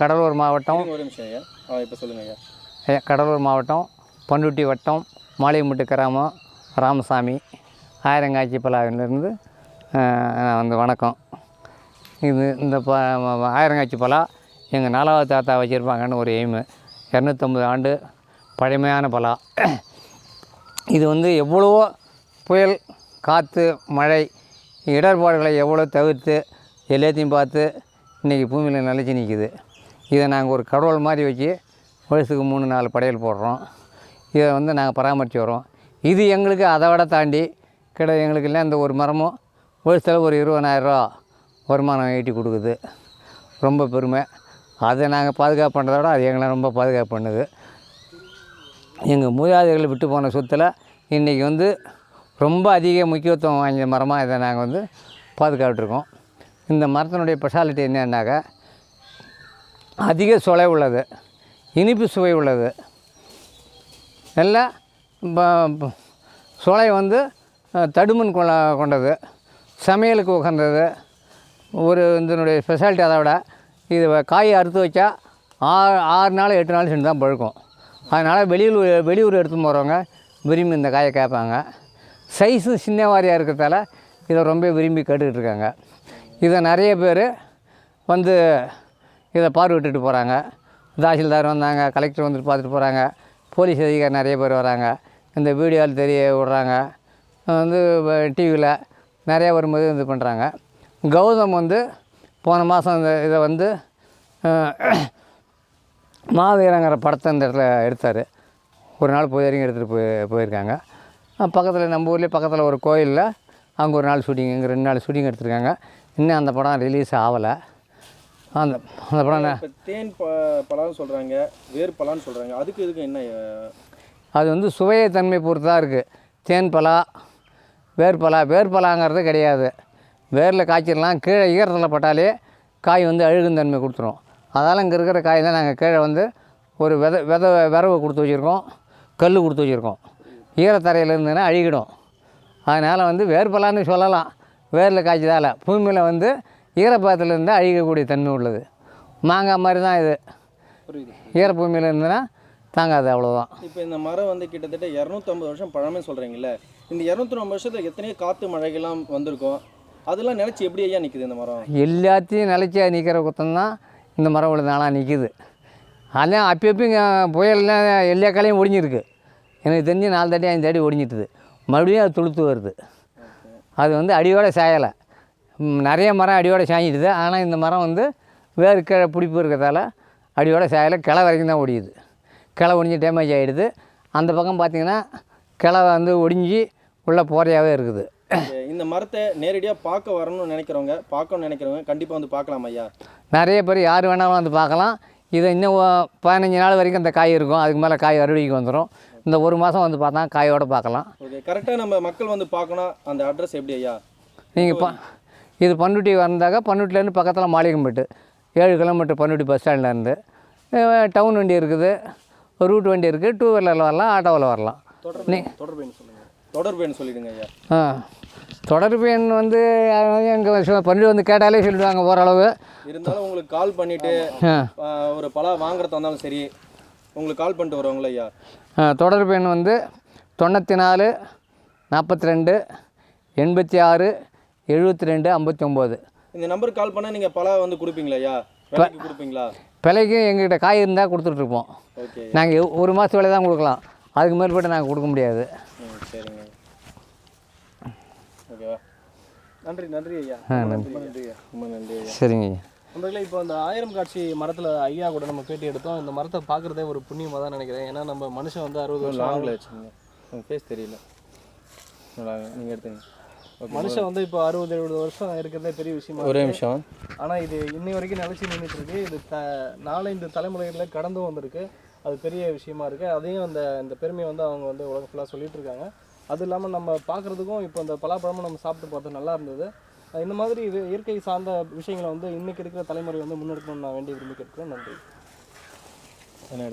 கடலூர் மாவட்டம். இருங்க ஒரு நிமிஷம் ஐயா. ஆ இப்போ சொல்லுங்கள் ஐயா. கடலூர் மாவட்டம் பண்ருட்டி வட்டம் மாளிகைமுட்டு கிராமம் ராமசாமி. ஆயிரங்காட்சி பலாவிலிருந்து நான் வந்து வணக்கம். இது இந்த ப ஆயிரங்காட்சி பலா எங்கள் நாலாவது தாத்தா வச்சுருப்பாங்கன்னு ஒரு எய்மு இரநூத்தம்பது ஆண்டு பழமையான பலா. இது வந்து எவ்வளவோ புயல் காற்று மழை இடர்பாடுகளை எவ்வளோ தவிர்த்து எல்லாத்தையும் பார்த்து இன்றைக்கி பூமியில் நிலைச்சி நிற்கிது இதை நாங்கள் ஒரு கடவுள் மாதிரி வச்சு வருஷத்துக்கு மூணு நாலு படையல் போடுறோம். இதை வந்து நாங்கள் பராமரித்து வரோம். இது எங்களுக்கு அதை விட தாண்டி கிட எங்களுக்கு இல்லை இந்த ஒரு மரமும் வருஷத்தில் ஒரு இருபதாயிரரூவா வருமானம் ஈட்டி கொடுக்குது. ரொம்ப பெருமை. அதை நாங்கள் பாதுகாப்பு பண்ணுறத விட அது எங்களை ரொம்ப பாதுகாப்பு பண்ணுது. எங்கள் மூதாதைகளை விட்டு போன சொத்தில் இன்றைக்கி வந்து ரொம்ப அதிக முக்கியத்துவம் வாய்ந்த மரமாக இதை நாங்கள் வந்து பாதுகாத்துருக்கோம் இந்த மரத்தினுடைய ஸ்பெஷாலிட்டி என்னன்னாக்கா அதிக சுவை உள்ளது இனிப்பு சுவை உள்ளது. எல்லாம் சுளை வந்து தடுமன் கொள்ள கொண்டது சமையலுக்கு உகந்தது. ஒரு இதனுடைய ஸ்பெஷாலிட்டி அதை விட இது காய் காயை அறுத்து வச்சா ஆறு ஆறு நாள் எட்டு நாள் சென்று தான் பழுக்கும். அதனால் வெளியூர் வெளியூர் எடுத்துன்னு போகிறவங்க விரும்பி இந்த காயை கேட்பாங்க. சைஸு சின்ன வாரியாக இருக்கிறதால இதை ரொம்ப விரும்பி கேட்டுக்கிட்டு இருக்காங்க. இதை நிறைய பேர் வந்து இதை பார்வையிட்டுட்டு போகிறாங்க. தாசில்தார் வந்தாங்க கலெக்டர் வந்துட்டு பார்த்துட்டு போகிறாங்க. போலீஸ் அதிகாரி நிறைய பேர் வராங்க. இந்த வீடியோவில் தெரிய விடுறாங்க. வந்து டிவியில் நிறையா வரும்போது இது பண்ணுறாங்க. கௌதம் வந்து போன மாதம் இந்த இதை வந்து மாவீரங்கிற படத்தை இந்த இடத்துல எடுத்தார். ஒரு நாள் போய் வரைக்கும் எடுத்துகிட்டு போய் போயிருக்காங்க. பக்கத்தில் நம்ம ஊர்லேயே பக்கத்தில் ஒரு கோயிலில் அங்கே ஒரு நாள் ஷூட்டிங் இங்கே ரெண்டு நாள் ஷூட்டிங் எடுத்திருக்காங்க. இன்னும் அந்த படம் ரிலீஸ் ஆகலை. அந்த அந்த என்ன- இப்போ தேன் ப பலான்னு சொல்கிறாங்க வேர் பலான்னு சொல்கிறாங்க அதுக்கு இதுக்கு என்ன? அது வந்து சுவையை தன்மை பொறுத்து தான் இருக்குது தேன் பலா வேர்பலா வேர்பலாங்கிறது கிடையாது. வேரில் காய்ச்சிடலாம் கீழே ஈரத்தில் பட்டாலே காய் வந்து அழுகும் தன்மை கொடுத்துரும். அதால் இங்கே இருக்கிற காய் தான் நாங்கள் கீழே வந்து ஒரு வித வித விரவு கொடுத்து வச்சுருக்கோம். கல் கொடுத்து வச்சுருக்கோம். ஈரத்தரையில் இருந்ததுன்னா அழுகிடும். அதனால் வந்து வேர்பலான்னு சொல்லலாம். வேரில் காய்ச்சதால். பூமியில் வந்து ஈரப்பதத்தில் இருந்தால் அழிக்கக்கூடிய தன்மை உள்ளது. மாங்காய் மாதிரி தான் இது. ஈரப்பூமியில் இருந்ததுன்னா தாங்காது அவ்வளோதான் இப்போ இந்த மரம் வந்து கிட்டத்தட்ட இரநூத்தம்பது வருஷம் பழமே சொல்கிறீங்கல்ல இந்த இரநூத்தம்பது வருஷத்துல எத்தனையோ காற்று மழைகள்லாம் வந்திருக்கும். அதெல்லாம் நினச்சி எப்படி ஐயா நிற்குது இந்த மரம்? எல்லாத்தையும் நிலச்சி நிற்கிற குத்தம் தான் இந்த மரம் இவ்வளோ நாளாக நிற்கிது அதான் அப்பப்போ இங்கே புயல்லாம் எல்லா கலையும் ஒடிஞ்சிருக்கு. எனக்கு தெரிஞ்சு நாலு தாட்டி அஞ்சு தாட்டி ஒடிஞ்சிட்டுது. மறுபடியும் அது துளுத்து வருது. அது வந்து அடியோட சாயலை. நிறைய மரம் அடியோட சாஞ்சிடுது ஆனால் இந்த மரம் வந்து வேறு கீழே பிடிப்பு இருக்கிறதால அடியோட சாயலை கிளை வரைக்கும் தான் ஒடியுது. கிளை ஒடிஞ்சு டேமேஜ் ஆகிடுது அந்த பக்கம் பார்த்தீங்கன்னா கிளை வந்து ஒடிஞ்சு உள்ள போறையாகவே இருக்குது. இந்த மரத்தை நேரடியாக பார்க்க வரணும்னு நினைக்கிறவங்க பார்க்கணும்னு நினைக்கிறவங்க கண்டிப்பாக வந்து பார்க்கலாம் ஐயா. நிறைய பேர் யார் வேணாலும் வந்து பார்க்கலாம். இதை இன்னும் பதினஞ்சு நாள் வரைக்கும் இந்த காய் இருக்கும். அதுக்கு மேலே காய் அறுவடைக்கு வந்துடும் இந்த ஒரு மாதம் வந்து பார்த்தா காயோட பார்க்கலாம். ஓகே கரெக்டாக நம்ம மக்கள் வந்து பார்க்கணும். அந்த அட்ரஸ் எப்படி ஐயா? நீங்கள் ப இது பண்ருட்டி வந்தாக்க பண்ருட்டிலேருந்து பக்கத்தில் மாளிகம்பட்டு. ஏழு கிலோமீட்டர் பண்ருட்டி பஸ் ஸ்டாண்ட்லேருந்து டவுன் வண்டி இருக்குது. ரூட் வண்டி இருக்குது டூ வீலரில் வரலாம் ஆட்டோவில் வரலாம். நீ தொடர்பு என்ன சொல்லிடுங்க ஐயா? ஆ தொடர்பு எண் வந்து எங்கள் பண்ருட்டி வந்து கேட்டாலே சொல்லிடுவாங்க ஓரளவு. இருந்தாலும் உங்களுக்கு கால் பண்ணிவிட்டு ஒரு பழம் வாங்குறதா இருந்தாலும் சரி உங்களுக்கு கால் பண்ணிட்டு வருவாங்களா ஐயா? தொடர்பு எண் வந்து தொண்ணூற்றி நாலு நாற்பத்தி ரெண்டு எண்பத்தி ஆறு எழுபத்தி ரெண்டு ஐம்பத்தி ஒம்பது இந்த நம்பருக்கு கால் பண்ணால் நீங்கள் பழம் வந்து கொடுப்பீங்களா ஐயா? கொடுப்பீங்களா? விலைக்கு எங்ககிட்ட காய் இருந்தால் கொடுத்துட்ருப்போம் ஓகே. நாங்கள் ஒரு மாதத்து விலை தான் கொடுக்கலாம். அதுக்கு மேற்பட்டு நாங்கள் கொடுக்க முடியாது. சரிங்க. ஓகேவா? நன்றி நன்றி ஐயா. நன்றி. நன்றி ஐயா. ரொம்ப நன்றி ஐயா. சரிங்க நண்பர்களே இப்போ அந்த ஆயிரம் காட்சி மரத்தில் ஐயா கூட நம்ம பேட்டி எடுத்தோம். இந்த மரத்தை பார்க்குறதே ஒரு புண்ணியமாக தான் நினைக்கிறேன். ஏன்னா நம்ம மனுஷன் வந்து அறுபது வருஷம் லாங்கில் உங்கள் ஃபேஸ் தெரியல. நீங்கள் எடுத்துங்க மனுஷன் வந்து இப்போ அறுபது எழுபது வருஷம் இருக்கிறதே பெரிய விஷயமா ஒரே இருக்கு. நிமிஷம். ஆனா இது இன்னை வரைக்கும் நிலைச்சு நின்றுட்டு இருக்கு. இது த நாலஞ்சு தலைமுறைகளில் கடந்தும் வந்திருக்கு. அது பெரிய விஷயமா இருக்கு. அதையும் அந்த இந்த பெருமையை வந்து அவங்க வந்து உலகம் ஃபுல்லாக சொல்லிட்டு இருக்காங்க. அது இல்லாமல் நம்ம பார்க்குறதுக்கும் இப்போ இந்த பலாப்பழமும் நம்ம சாப்பிட்டு பார்த்தோம் நல்லா இருந்தது. இந்த மாதிரி இது இயற்கை சார்ந்த விஷயங்களை வந்து இன்னைக்கு இருக்கிற தலைமுறை வந்து முன்னெடுக்கணும்னு நான் வேண்டி விரும்பி கேட்கிறேன் நன்றி. என்ன